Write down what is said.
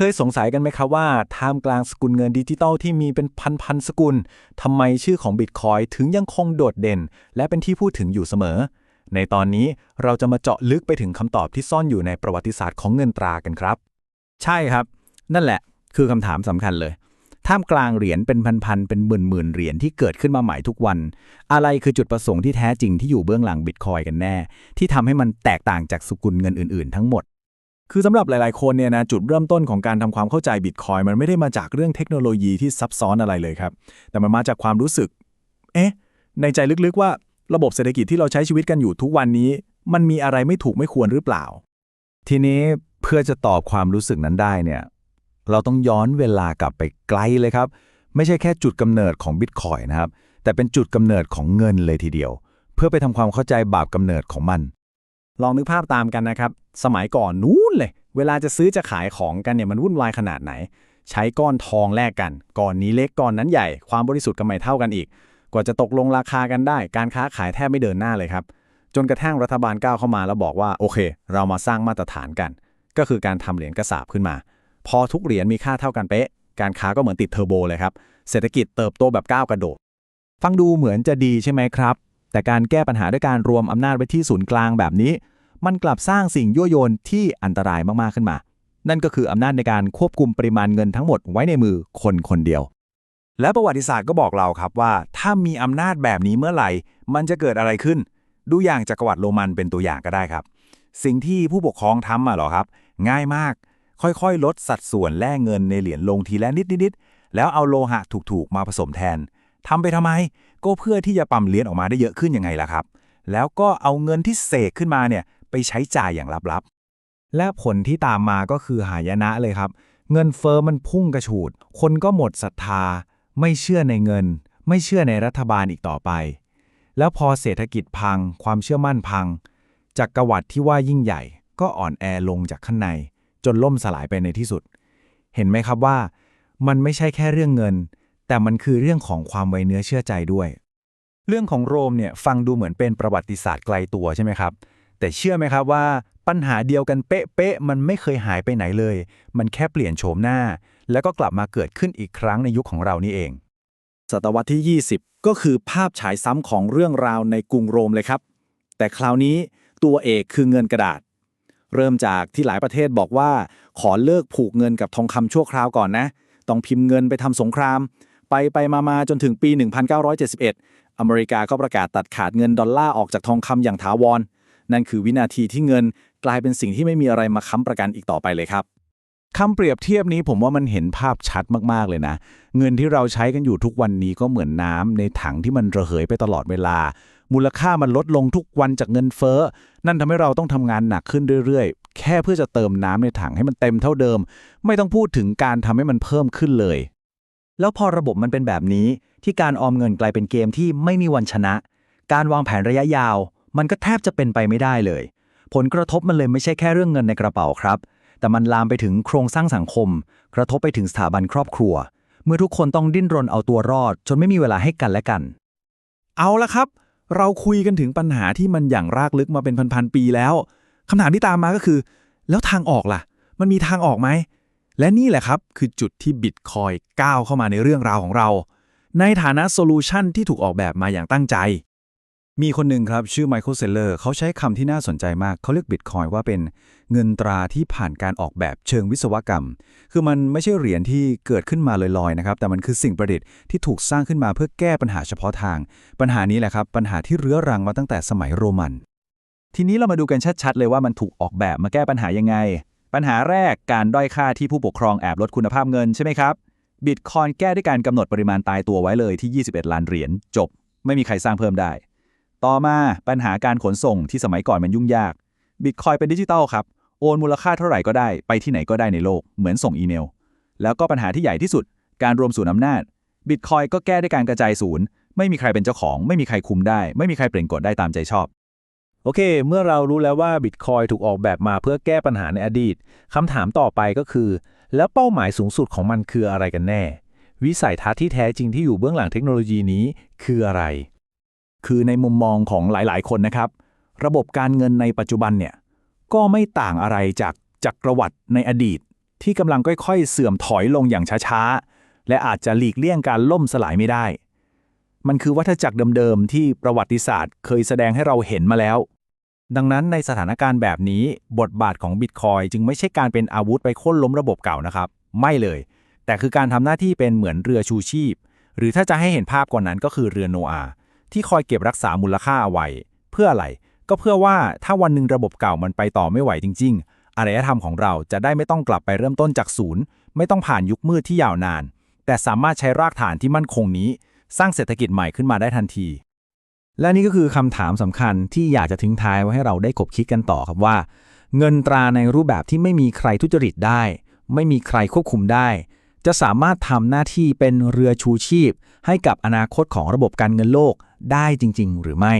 เคยสงสัยกันไหมครับว่าท่ามกลางสกุลเงินดิจิตอลที่มีเป็นพันๆสกุลทำไมชื่อของบิตคอยถึงยังคงโดดเด่น และเป็นที่พูดถึงอยู่เสมอ ในตอนนี้เราจะมาเจาะลึกไปถึงคำตอบที่ซ่อนอยู่ในประวัติศาสตร์ของเงินตรากันครับ ใช่ครับ นั่นแหละ คือคำถามสำคัญเลย ท่ามกลางเหรียญเป็นพันๆเป็นหมื่นๆเหรียญที่เกิดขึ้นมาใหม่ทุกวัน อะไรคือจุดประสงค์ที่แท้จริงที่อยู่เบื้องหลังบิตคอยกันแน่ ที่ทำให้มันแตกต่างจากสกุลเงินอื่นๆ ทั้งหมด คือสำหรับหลาย ๆ คนเนี่ยนะจุดเริ่มต้นของการทำความเข้าใจบิตคอยมันไม่ได้มาจากเรื่องเทคโนโลยีที่ซับซ้อนอะไรเลยครับ แต่มันมาจากความรู้สึก เอ๊ะ ในใจลึก ๆ ว่าระบบเศรษฐกิจที่เราใช้ชีวิตกันอยู่ทุกวันนี้ มันมีอะไรไม่ถูกไม่ควรหรือเปล่า ทีนี้เพื่อจะตอบความรู้สึกนั้นได้เนี่ย เราต้องย้อนเวลากลับไปไกลเลยครับ ไม่ใช่แค่จุดกำเนิดของบิตคอยนะครับ แต่เป็นจุดกำเนิดของเงินเลยทีเดียว เพื่อไปทำความเข้าใจบาปกำเนิดของมัน ลองนึกภาพตามกันนะครับ สมัยก่อนนู้นเลย เวลาจะซื้อจะขายของกันเนี่ยมันวุ่นวายขนาดไหน ใช้ก้อนทองแลกกัน ก้อนนี้เล็กก้อนนั้นใหญ่ ความบริสุทธิ์ก็ไม่เท่ากันอีก กว่าจะตกลงราคากันได้ การค้าขายแทบไม่เดินหน้าเลยครับ จนกระทั่งรัฐบาลก้าวเข้ามาแล้วบอกว่าโอเค เรามาสร้างมาตรฐานกัน ก็คือการทำเหรียญกระสาบขึ้นมา พอทุกเหรียญมีค่าเท่ากันเป๊ะ การค้าก็เหมือนติดเทอร์โบเลยครับ เศรษฐกิจเติบโตแบบก้าวกระโดด ฟังดูเหมือนจะดีใช่ไหมครับ แต่การแก้ปัญหาด้วยการรวมอำนาจไว้ที่ศูนย์กลางแบบนี้ มันกลับสร้างสิ่งยั่วยนที่อันตรายมาก ๆ ขึ้นมา นั่นก็คืออำนาจในการควบคุมปริมาณเงินทั้งหมดไว้ในมือคนคนเดียว และประวัติศาสตร์ก็บอกเราครับว่า ถ้ามีอำนาจแบบนี้เมื่อไหร่ มันจะเกิดอะไรขึ้น ดูอย่างจักรวรรดิโรมันเป็นตัวอย่างก็ได้ครับ สิ่งที่ผู้ปกครองทำมาหรอครับ ง่ายมาก ค่อยๆ ลดสัดส่วนแลกเงินในเหรียญลงทีละนิดๆแล้วเอาโลหะถูกๆมาผสมแทนทำไปทำไม ก็เพื่อที่จะปั๊มเหรียญออกมาได้เยอะขึ้นยังไงล่ะครับ แล้วก็เอาเงินที่เสกขึ้นมาเนี่ยไปใช้จ่ายอย่างลับๆ และผลที่ตามมาก็คือหายนะเลยครับ เงินเฟอ้อมันพุ่งกระฉูด คนก็หมดศรัทธา ไม่เชื่อในเงิน ไม่เชื่อในรัฐบาลอีกต่อไป แล้วพอเศรษฐกิจพัง ความเชื่อมั่นพังจักกรวรรดิที่ว่ายิ่งใหญ่ ก็อ่อนแอลงจากข้างใน จนล่มสลายไปในที่สุด เห็นไหมครับว่า มันไม่ใช่แค่เรื่องเงิน แต่มันคือเรื่องของความไว้เนื้อเชื่อใจด้วย เรื่องของโรมเนี่ยฟังดูเหมือนเป็นประวัติศาสตร์ไกลตัวใช่ไหมครับ แต่เชื่อไหมครับว่าปัญหาเดียวกันเป๊ะๆมันไม่เคยหายไปไหนเลย มันแค่เปลี่ยนโฉมหน้า แล้วก็กลับมาเกิดขึ้นอีกครั้งในยุคของเรานี่เอง ศตวรรษที่ 20 ก็คือภาพฉายซ้ำของเรื่องราวในกรุงโรมเลยครับ แต่คราวนี้ตัวเอกคือเงินกระดาษ เริ่มจากที่หลายประเทศบอกว่า ขอเลิกผูกเงินกับทองคำชั่วคราวก่อนนะ ต้องพิมพ์เงินไปทำสงคราม ไปไปมามาจนถึงปี 1971 อเมริกาก็ประกาศตัดขาดเงินดอลลาร์ออกจากทองคำอย่างถาวร นั่นคือวินาทีที่เงินกลายเป็นสิ่งที่ไม่มีอะไรมาค้ำประกันอีกต่อไปเลยครับคำเปรียบเทียบนี้ผมว่ามันเห็นภาพชัดมากๆเลยนะ เงินที่เราใช้กันอยู่ทุกวันนี้ก็เหมือนน้ำในถังที่มันระเหยไปตลอดเวลา มูลค่ามันลดลงทุกวันจากเงินเฟ้อ นั่นทำให้เราต้องทำงานหนักขึ้นเรื่อยๆ แค่เพื่อจะเติมน้ำในถังให้มันเต็มเท่าเดิม ไม่ต้องพูดถึงการทำให้มันเพิ่มขึ้นเลย แล้วพอระบบมันเป็นแบบนี้ที่การออมเงินกลายเป็นเกมที่ไม่มีวันชนะ การวางแผนระยะยาว มันก็แทบจะเป็นไปไม่ได้เลย ผลกระทบมันเลยไม่ใช่แค่เรื่องเงินในกระเป๋าครับ แต่มันลามไปถึงโครงสร้างสังคม กระทบไปถึงสถาบันครอบครัว เมื่อทุกคนต้องดิ้นรนเอาตัวรอด จนไม่มีเวลาให้กันและกัน เอาละครับ เราคุยกันถึงปัญหาที่มันอย่างรากลึกมาเป็นพันๆปีแล้วคำถามที่ตามมาก็คือ แล้วทางออกล่ะ มันมีทางออกไหม และนี่แหละครับคือจุดที่บิตคอยก้าวเข้ามาในเรื่องราวของเรา ในฐานะโซลูชันที่ถูกออกแบบมาอย่างตั้งใจ มีคนหนึ่งครับ ชื่อไมเคิลเซเลอร์เขาใช้คำที่น่าสนใจมาก เขาเรียกบิตคอยว่าเป็นเงินตราที่ผ่านการออกแบบเชิงวิศวกรรม คือมันไม่ใช่เหรียญที่เกิดขึ้นมาลอยๆนะครับ แต่มันคือสิ่งประดิษฐ์ที่ถูกสร้างขึ้นมาเพื่อแก้ปัญหาเฉพาะทาง ปัญหานี้แหละครับ ปัญหาที่เรื้อรังมาตั้งแต่สมัยโรมัน ทีนี้เรามาดูกันชัดๆ เลยว่ามันถูกออกแบบมาแก้ปัญหายังไง ปัญหาแรกการด้อยค่าที่ผู้ปกครองแอบลดคุณภาพเงินใช่ไหมครับบิตคอยแก้ด้วยการกำหนดปริมาณตายตัวไว้เลยที่ 21 ล้านเหรียญจบ ไม่มีใครสร้างเพิ่มได้ ต่อมาปัญหาการขนส่งที่สมัยก่อนมันยุ่งยากบิตคอยเป็นดิจิตอลครับ โอนมูลค่าเท่าไหร่ก็ได้ไปที่ไหนก็ได้ในโลก เหมือนส่งอีเมล แล้วก็ปัญหาที่ใหญ่ที่สุด การรวมศูนย์อำนาจบิตคอยก็แก้ด้วยการกระจายศูนย์ ไม่มีใครเป็นเจ้าของ ไม่มีใครคุมได้ ไม่มีใครเปลี่ยนกฎได้ตามใจชอบ โอเค เมื่อเรารู้แล้วว่าบิตคอยถูกออกแบบมาเพื่อแก้ปัญหาในอดีตคำถามต่อไปก็คือ แล้วเป้าหมายสูงสุดของมันคืออะไรกันแน่ วิสัยทัศน์ที่แท้จริงที่อยู่เบื้องหลังเทคโนโลยีนี้คืออะไร คือในมุมมองของหลายๆ คนนะครับ ระบบการเงินในปัจจุบันเนี่ยก็ไม่ต่างอะไรจากจักรวรรดิในอดีต ที่กำลังค่อยๆ เสื่อมถอยลงอย่างช้าๆ และอาจจะหลีกเลี่ยงการล่มสลายไม่ได้ มันคือวัฏจักรเดิมๆที่ประวัติศาสตร์เคยแสดงให้เราเห็นมาแล้ว ดังนั้นในสถานการณ์แบบนี้ บทบาทของบิตคอยจึงไม่ใช่การเป็นอาวุธไปโค่นล้มระบบเก่านะครับ ไม่เลย แต่คือการทำหน้าที่เป็นเหมือนเรือชูชีพ หรือถ้าจะให้เห็นภาพกว่านั้นก็คือเรือโนอาห์ที่คอยเก็บรักษามูลค่าเอาไว้เพื่ออะไร ก็เพื่อว่าถ้าวันหนึ่งระบบเก่ามันไปต่อไม่ไหวจริง ๆอารยธรรมของเราจะได้ไม่ต้องกลับไปเริ่มต้นจากศูนย์ ไม่ต้องผ่านยุคมืดที่ยาวนาน แต่สามารถใช้รากฐานที่มั่นคงนี้ สร้างเศรษฐกิจใหม่ขึ้นมาได้ทันที และนี่ก็คือคำถามสำคัญที่อยากจะทิ้งท้ายไว้ให้เราได้คบคิดกันต่อครับว่า เงินตราในรูปแบบที่ไม่มีใครทุจริตได้ ไม่มีใครควบคุมได้ จะสามารถทำหน้าที่เป็นเรือชูชีพ ให้กับอนาคตของระบบการเงินโลกได้จริง ๆ หรือไม่